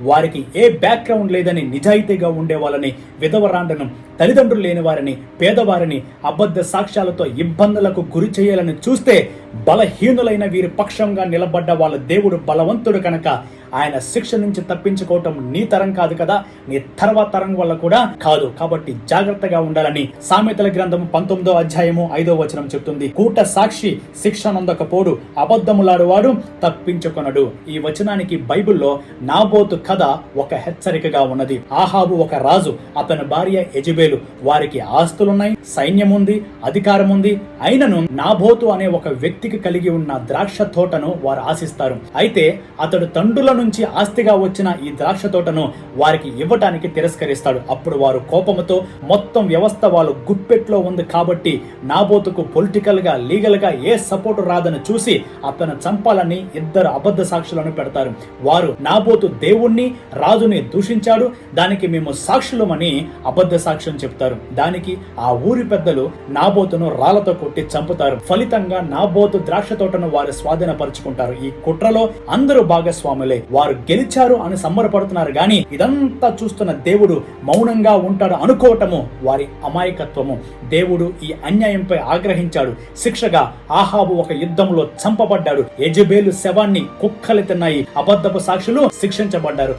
వారికి ఏ బ్యాక్గ్రౌండ్ లేదని నిజాయితీగా ఉండే వాళ్ళని విధవరాండను తల్లిదండ్రులు లేని వారిని పేదవారిని అబద్ధ సాక్ష్యాలతో ఇబ్బందులకు గురి చేయాలని చూస్తే బలహీనులైన వీరి పక్షంగా నిలబడ్డ వాళ్ళ దేవుడు బలవంతుడు కనుక. ఆయన శిక్ష నుంచి తప్పించుకోవటం నీ తరం కాదు కదా. నీ తర్వాత తరం వల్ల కూడా కాదు. కాబట్టి జాగ్రత్తగా ఉండాలని సామెతల గ్రంథం పంతొమ్మిదో అధ్యాయము ఐదో వచనం చెప్తుంది. కూట సాక్షి శిక్ష నొందకపోడు అబద్ధములాడువాడు తప్పించుకొనడు. ఈ వచనానికి బైబిల్లో నాబోతు కథ ఒక హెచ్చరికగా ఉన్నది. ఆహాబు ఒక రాజు అతని భార్య ఎజబేలు వారికి ఆస్తులున్నాయి సైన్యం ఉంది అధికారం ఉంది అయినను నాబోతు అనే ఒక వ్యక్తి ఆస్తికి కలిగి ఉన్న ద్రాక్ష తోటను వారు ఆశిస్తారు. అయితే అతడు తండ్రుల నుంచి ఆస్తిగా వచ్చిన ఈ ద్రాక్ష తోటను వారికి ఇవ్వటానికి తిరస్కరిస్తాడు. అప్పుడు వారు కోపంతో మొత్తం వ్యవస్థ వాళ్ళు గుప్పెట్లో ఉంది కాబట్టి నాబోతుకు పొలిటికల్గా లీగల్గా ఏ సపోర్ట్ రాదని చూసి అతను చంపాలని ఇద్దరు అబద్ధ సాక్షులను పెడతారు. వారు నాబోతు దేవుణ్ణి రాజుని దూషించాడు. దానికి మేము సాక్షులమని అబద్ధ సాక్ష్యం చెప్తారు. దానికి ఆ ఊరి పెద్దలు నాబోతును రాళ్ళతో కొట్టి చంపుతారు. ఫలితంగా నాబోతు ద్రాక్ష తోటను వారు స్వాధీనపరుచుకుంటారు. ఈ కుట్రలో అందరూ భాగస్వాములే. వారు గెలిచారు అని సంబరపడుతున్నారు. గాని ఇదంతా చూస్తున్న దేవుడు మౌనంగా ఉంటాడు అనుకోవటము వారి అమాయకత్వము. దేవుడు ఈ అన్యాయంపై ఆగ్రహించాడు. శిక్షగా ఆహాబు ఒక యుద్ధంలో చంపబడ్డాడు. యజబేలు శవాన్ని కుక్కలు తిన్నాయి. అబద్ధపు సాక్షులు శిక్షించబడ్డారు.